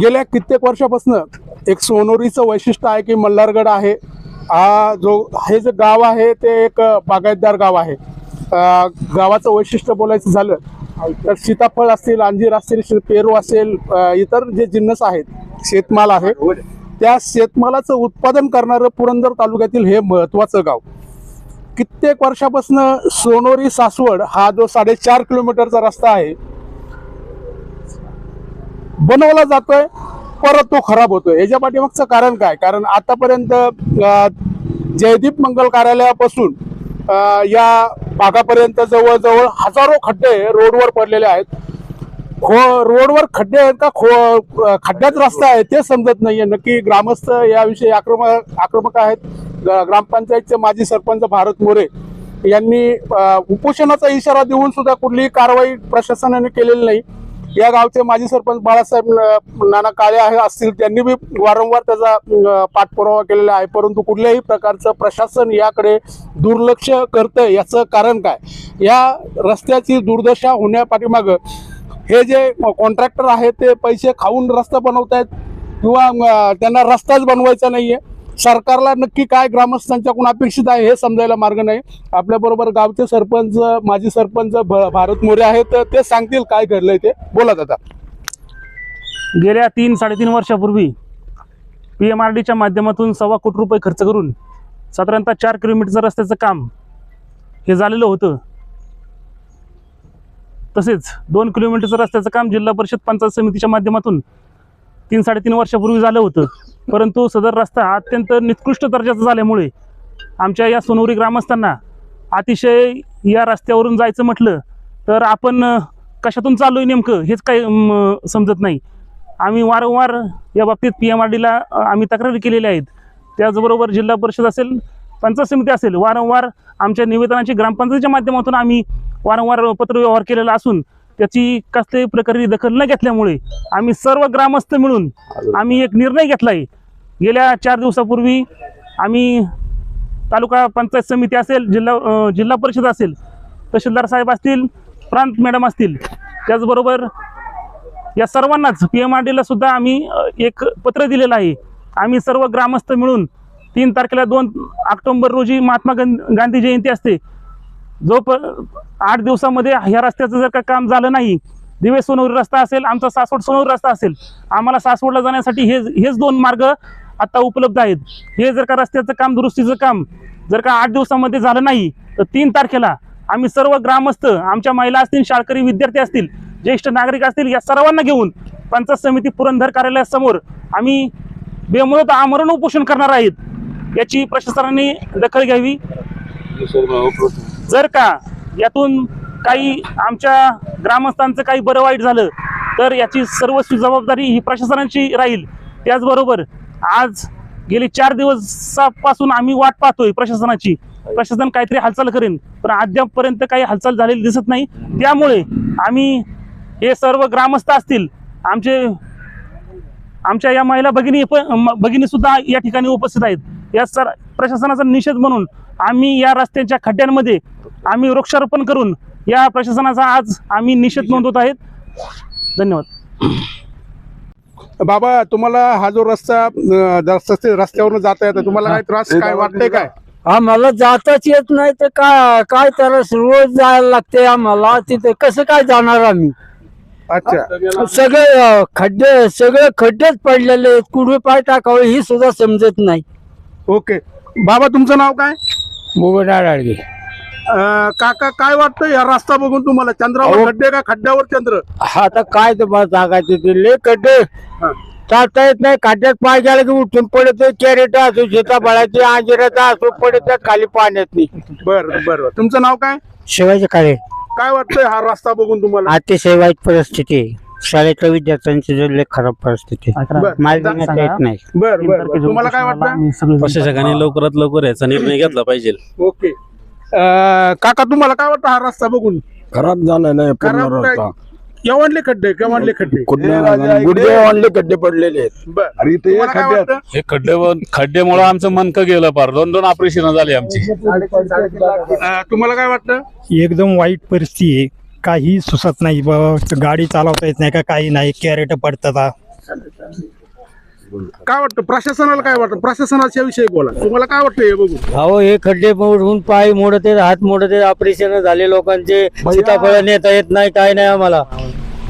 गेल्या कित्येक वर्षापासून एक सोनोरीचं वैशिष्ट्य आहे की मल्हारगड आहे. हा जो हे जे गाव आहे ते एक बागायतदार गाव आहे. गावाचं वैशिष्ट्य बोलायचं झालं तर सीताफळ असतील अंजीर असतील पेरू असेल इतर जे जिन्नस आहेत शेतमाल आहे त्या शेतमालाचं उत्पादन करणारं पुरंदर तालुक्यातील हे महत्त्वाचं गाव. कित्येक वर्षापासून सोनोरी सासवड हा जो साडेचार किलोमीटरचा रस्ता आहे बनवला जातोय परत तो खराब होतोय. याच्या पाठीमागचं कारण काय? कारण आतापर्यंत जयदीप मंगल कार्यालयापासून या भागापर्यंत जवळजवळ हजारो खड्डे रोडवर पडलेले आहेत. खो रोडवर खड्डे आहेत का? खो खड्ड्यात रस्ता आहे ते समजत नाहीये. नक्की ग्रामस्थ याविषयी आक्रमक आक्रमक आहेत. ग्रामपंचायतचे माजी सरपंच भारत मोरे यांनी उपोषणाचा इशारा देऊन सुद्धा कुठलीही कारवाई प्रशासनाने केलेली नाही. या गावचे माजी सरपंच बाळासाहेब नाना काळे आहे असतील त्यांनी बी वारंवार त्याचा पाठपुरावा केलेला आहे. परंतु कुठल्याही प्रकारचं प्रशासन याकडे दुर्लक्ष करतंय याचं कारण काय? या रस्त्याची दुर्दशा होण्यापाठीमागं हे जे कॉन्ट्रॅक्टर आहेत ते पैसे खाऊन रस्ता बनवत आहेत किंवा त्यांना रस्ताच बनवायचा नाही आहे सरकारला नक्की काय ग्रामस्थांच्याकडून अपेक्षित आहे हे समजायला मार्ग नाही. आपल्याबरोबर गावचे सरपंच माजी सरपंच भारत मोरे आहेत ते सांगतील काय घडलंय ते. बोला दादा. गेल्या तीन साडेतीन वर्षापूर्वी पी एम आर डीच्या माध्यमातून सव्वा कोटी रुपये खर्च करून साधारणतः चार किलोमीटरचं रस्त्याचं काम हे झालेलं होतं. तसेच दोन किलोमीटरचं रस्त्याचं काम जिल्हा परिषद पंचायत समितीच्या माध्यमातून तीन साडेतीन वर्षापूर्वी झालं होतं. परंतु सदर रस्ता अत्यंत निकृष्ट दर्जाचा झाल्यामुळे आमच्या या सोनवरी ग्रामस्थांना अतिशय या रस्त्यावरून जायचं म्हटलं तर आपण कशातून चाललो आहे नेमकं हेच काही म, समजत नाही. आम्ही वारंवार या बाबतीत पी एम आर डीला आम्ही तक्रारी केलेल्या आहेत. त्याचबरोबर जिल्हा परिषद असेल पंचायत समिती असेल वारंवार आमच्या निवेदनाची ग्रामपंचायतीच्या माध्यमातून आम्ही वारंवार पत्रव्यवहार केलेला असून त्याची कसल्याही प्रकारे दखल न घेतल्यामुळे आम्ही सर्व ग्रामस्थ मिळून आम्ही एक निर्णय घेतला आहे गेल्या चार दिवसापूर्वी आम्ही तालुका पंचायत समिती असेल जिल्हा जिल्हा परिषद असेल तहसीलदार साहेब असतील प्रांत मॅडम असतील त्याचबरोबर या सर्वांनाच पी एम आर डीला सुद्धा आम्ही एक पत्र दिलेलं आहे. आम्ही सर्व ग्रामस्थ मिळून तीन तारखेला दोन ऑक्टोंबर रोजी महात्मा गांधी जयंती असते. जो प आठ दिवसामध्ये ह्या रस्त्याचं जर का काम झालं नाही दिवे सोनवरी रस्ता असेल आमचा सासवड सोनवरी रस्ता असेल आम्हाला सासवडला जाण्यासाठी हे हेच दोन मार्ग आता उपलब्ध आहेत. हे जर का रस्त्याचं काम दुरुस्तीचं काम जर का आठ दिवसामध्ये झालं नाही तर तीन तारखेला आम्ही सर्व ग्रामस्थ आमच्या महिला असतील शाळकरी विद्यार्थी असतील ज्येष्ठ नागरिक असतील या सर्वांना घेऊन पंचायत समिती पुरंदर कार्यालयासमोर आम्ही बेमुदत आमरण उपोषण करणार आहेत याची प्रशासनाने दखल घ्यावी. जर का यातून काही आमच्या ग्रामस्थांचं काही बरं वाईट झालं तर याची सर्व जबाबदारी ही प्रशासनाची राहील. त्याचबरोबर आज गेले चार दिवसापासून आम्ही वाट पाहतोय प्रशासनाची. प्रशासन काहीतरी हालचाल करेन पण अद्यापपर्यंत काही हालचाल झालेली दिसत नाही. त्यामुळे आम्ही हे सर्व ग्रामस्थ असतील आमचे आमच्या या महिला भगिनी भगिनी सुद्धा या ठिकाणी उपस्थित आहेत. या सर प्रशासनाचा निषेध म्हणून आम्ही या रस्त्याच्या खड्ड्यांमध्ये आम्ही वृक्षारोपण करून या प्रशासनाचा आज आम्ही निषेध नोंदवत आहेत. धन्यवाद. बाबा तुम्हाला हा जो रस्ता रस्त्यावरून जाता येतं तुम्हाला काय त्रास काय वाटतंय काय? आम्हाला जाताच येत नाही तर काय काय तर रोज जायला लागते आम्हाला तिथे कसं काय जाणार आम्ही? अच्छा. सगळे खड्डे सगळे खड्डेच पडलेले आहेत कुठे पाय टाकावे ही सुद्धा समजत नाही. ओके. बाबा तुमचं नाव काय? मुगडाळ आडगे अं, काका काय वाटतं या रस्ता बघून तुम्हाला? चंद्रावर. खड्डे का खड्ड्यावर चंद्र? आता काय तुम्हाला सांगायचं ते? लय खड्डे. हा. चालता येत नाही खड्ड्यात पाय गेला की उठून पडत कॅरेट असो सीताफळाची आंजिराचा असो पडतात खाली पाण्यात नाही. बर बर. तुमचं नाव काय? शिवाजी काळे. काय वाटतंय हा रस्ता बघून तुम्हाला? अतिशय वाईट परिस्थिती आहे. शाळेतल्या विद्यार्थ्यांची जर लय खराब परिस्थिती आहे. अकरा. बरं. माल घेण्यात येत नाही. बर बर तुम्हाला काय वाटतं? सगळे प्रशासकाने लवकरात लवकर याचा निर्णय घेतला पाहिजे. ओके. अं, काका तुम्हाला काय वाटतं हा रस्ता बघून? खराब झालेला आहे पूर्ण खराब काय? रस्ता. केव्हाडले खड्डे केव्हाडले खड्डे. गुडघे आणले खड्डे पडलेले आहेत. बर. आणि ते तुम्हाला काय खड्ड्यात. वाटतं? हे खड्डे खड्ड्यामुळे आमचं मनकं गेलं पार. दोन दोन ऑपरेशन झाली आमची. अं, तुम्हाला काय वाटतं? एकदम वाईट परिस्थिती आहे. काही सुचत नाही बाबा गाडी चालवता येत नाही का काही नाही कॅरेट पडतात काय वाटतं प्रशासनाला काय वाटतं? प्रशासनाच्या विषयी बोला. तुम्हाला काय वाटतं हे बघून? अहो हे खड्डे मोडून पाय मोडत आहेत हात मोडत आहेत ऑपरेशन झाले लोकांचे. सीताफळ नेता येत नाही काय नाही आम्हाला.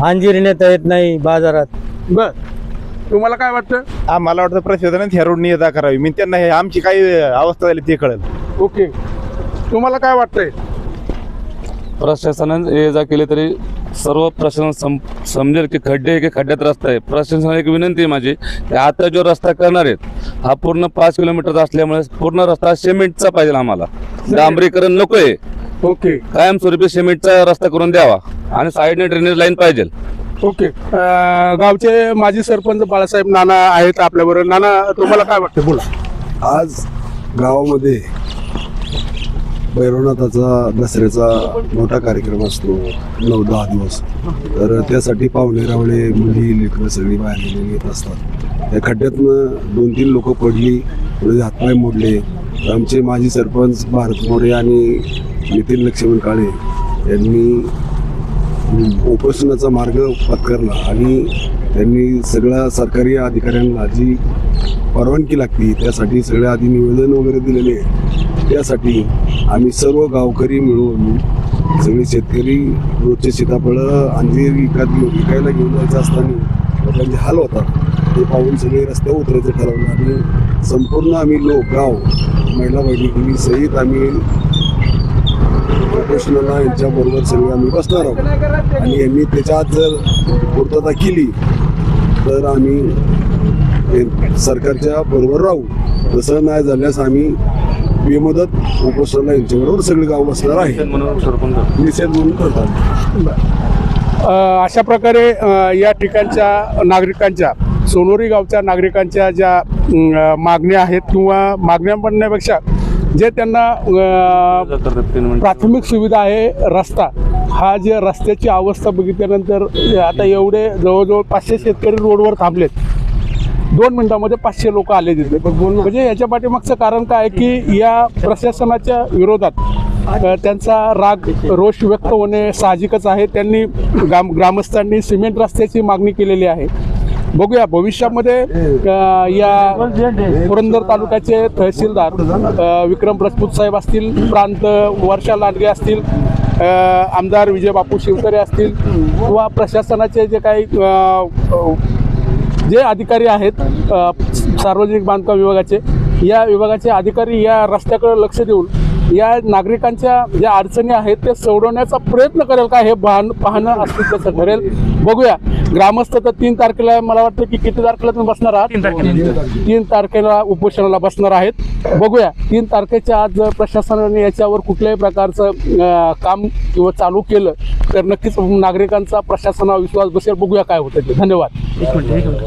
अंजीर नेता येत नाही बाजारात. बर. तुम्हाला काय वाटतं? आम्हाला वाटतं प्रशासनाने ह्या रोडनी ये करावी. मी त्यांना हे आमची काय अवस्था झाली ते कळेल. ओके. तुम्हाला काय वाटतंय? प्रशासनाने ये जा केले तरी सर्व प्रशासन सम समजेल की खड्डे आहे की खड्ड्यात रस्ता आहे. प्रशासनाला एक विनंती आहे माझी की आता जो रस्ता करणार आहेत हा पूर्ण पाच किलोमीटरचा असल्यामुळे पूर्ण रस्ता सिमेंटचा पाहिजे आम्हाला. डांबरीकरण नको आहे ओके. कायमस्वरूपी सिमेंटचा रस्ता करून द्यावा आणि साईडने ड्रेनेज लाईन पाहिजे. ओके. गावचे माजी सरपंच बाळासाहेब नाना आहेत आपल्याबरोबर. नाना तुम्हाला काय वाटतं? बोला. आज गावामध्ये भैरवनाथाचा दसऱ्याचा मोठा कार्यक्रम असतो नऊ दहा दिवस. तर त्यासाठी पाहुणे रावळे मुली लेकरं सगळी बाहेर गेलेली येत असतात. त्या खड्ड्यातनं दोन तीन लोक पडली थोडे हातपाय मोडले. तर आमचे माजी सरपंच भारत मोरे आणि नितीन लक्ष्मण काळे यांनी उपोषणाचा मार्ग पत्करला आणि त्यांनी सगळ्या सरकारी अधिकाऱ्यांना जी परवानगी लागते त्यासाठी सगळ्या आधी निवेदन वगैरे दिलेले आहे त्यासाठी आम्ही सर्व गावकरी मिळून सगळे शेतकरी रोजचे सीताफळं अंजीर विकत घेऊन विकायला घेऊन जायचं असताना लोकांचे हाल होतात. ते पाहून सगळे रस्त्यावर उतरायचं ठरवलं आणि संपूर्ण आम्ही लोक गाव महिला बहिणी सहित आम्ही उपोषणाला यांच्याबरोबर सगळे आम्ही बसणार आहोत. आणि यांनी त्याच्यात जर पूर्तता केली तर आम्ही सरकारच्या बरोबर राहू. तसं नाही झाल्यास आम्ही बेमुदत उपोषणाला यांच्याबरोबर सगळे गाव बसणार आहे. निषेध म्हणून करतात. अशा प्रकारे या ठिकाणच्या नागरिकांच्या सोनोरी गावच्या नागरिकांच्या ज्या मागण्या आहेत किंवा मागण्या म्हणण्यापेक्षा जे त्यांना प्राथमिक सुविधा आहे रस्ता हा जे रस्त्याची अवस्था बघितल्यानंतर आता एवढे जवळजवळ पाचशे शेतकरी रोडवर थांबलेत. दोन मिनिटांमध्ये पाचशे लोक आले तिथे. म्हणजे याच्या पाठीमागचं कारण काय आहे की या प्रशासनाच्या विरोधात त्यांचा राग रोष व्यक्त होणे साहजिकच आहे. त्यांनी ग्राम ग्रामस्थांनी सिमेंट रस्त्याची मागणी केलेली आहे. बघूया भविष्यामध्ये या पुरंदर तालुक्याचे तहसीलदार विक्रम राजपूत साहेब असतील प्रांत वर्षा लांडगे असतील आमदार विजय बापू शिवतरे असतील किंवा प्रशासनाचे जे काही जे अधिकारी आहेत सार्वजनिक बांधकाम विभागाचे या विभागाचे अधिकारी या रस्त्याकडे लक्ष देऊन या नागरिकांच्या ज्या अडचणी आहेत ते सोडवण्याचा प्रयत्न करेल का हे पाहणं पाहणं अस्तित्वाचं ठरेल? बघूया. ग्रामस्थ तर तीन तारखेला मला वाटतं की किती तारखेला तुम्ही बसणार आहात? तीन तारखेला. उपोषणाला बसणार आहेत. बघूया. तीन तारखेच्या आज जर प्रशासनाने याच्यावर कुठल्याही प्रकारचं काम किंवा चालू केलं तर नक्कीच नागरिकांचा प्रशासनावर विश्वास बसेल. बघूया काय होतं ते. धन्यवाद. एक मिनिट एक मिनिट.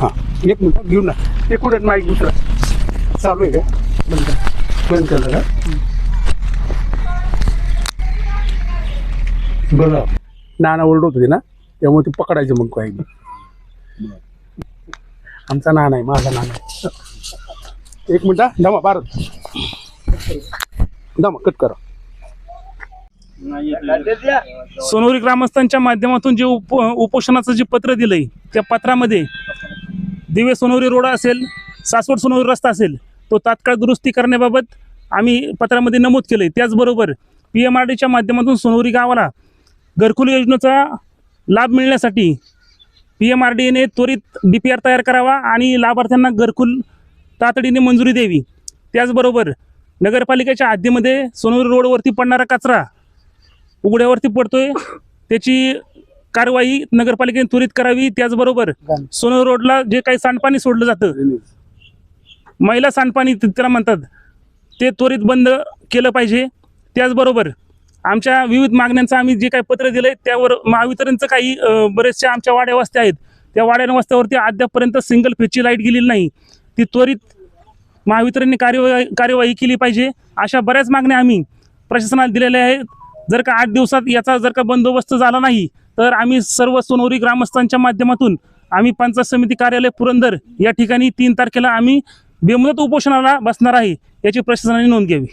हां. एक मिनिट घेऊ ना ते कुठे माईक दुसरं. चालू आहे का? बंद कर. बंद केलं का बरं. नाना ओरडत होते ना त्यामुळे ते पकडायचं मग काही. आमचा नाना आहे माझा नाना आहे. एक मिनिट हा दमा भारत. दमा कट करा. सोनोरी ग्रामस्थांच्या माध्यमातून जे उप उपोषणाचं जे पत्र दिलंय त्या पत्रामध्ये दिवे सोनोरी रोड असेल सासवड सोनोरी रस्ता असेल तो तात्काळ दुरुस्ती करण्याबाबत आम्ही पत्रामध्ये नमूद केलंय. त्याचबरोबर पी एम आर डीच्या माध्यमातून सोनोरी गावाला घरकुल योजनेचा लाभ मिळण्यासाठी पी एम आर डी एने त्वरित डी पी आर तयार करावा आणि लाभार्थ्यांना घरकुल तातडीने मंजुरी द्यावी. त्याचबरोबर नगरपालिकेच्या हद्दीमध्ये सोनवरी रोडवरती पडणारा कचरा उघड्यावरती पडतोय. त्याची कारवाई नगरपालिकेने त्वरित करावी. त्याचबरोबर सोनर रोडला जे काही सांडपाणी सोडलं जातं महिला सांडपाणी त्याला म्हणतात ते त्वरित बंद केलं पाहिजे. त्याचबरोबर आमच्या विविध मागण्यांचं आम्ही जे काही पत्र दिलंय त्यावर महावितरणचं काही बरेचशा बरेचसे आमच्या वाड्या वस्त्या आहेत. त्या वाड्या वस्त्यावरती अद्यापपर्यंत सिंगल फेजची लाइट गेलेली नाही. ती त्वरित महावितरणने कार्यवाही कार्यवाही केली पाहिजे. अशा बऱ्याच मागण्या आम्ही प्रशासनाला दिलेल्या आहेत. जर का आठ दिवसात याचा जर का बंदोबस्त झाला नाही तर आम्ही सर्व सोनोरी ग्रामस्थांच्या माध्यमातून आम्ही पंचायत समिती कार्यालय पुरंदर या ठिकाणी तीन तारखेला आम्ही बेमुदत उपोषणाला बसणार आहे याची प्रशासनाने नोंद घ्यावी.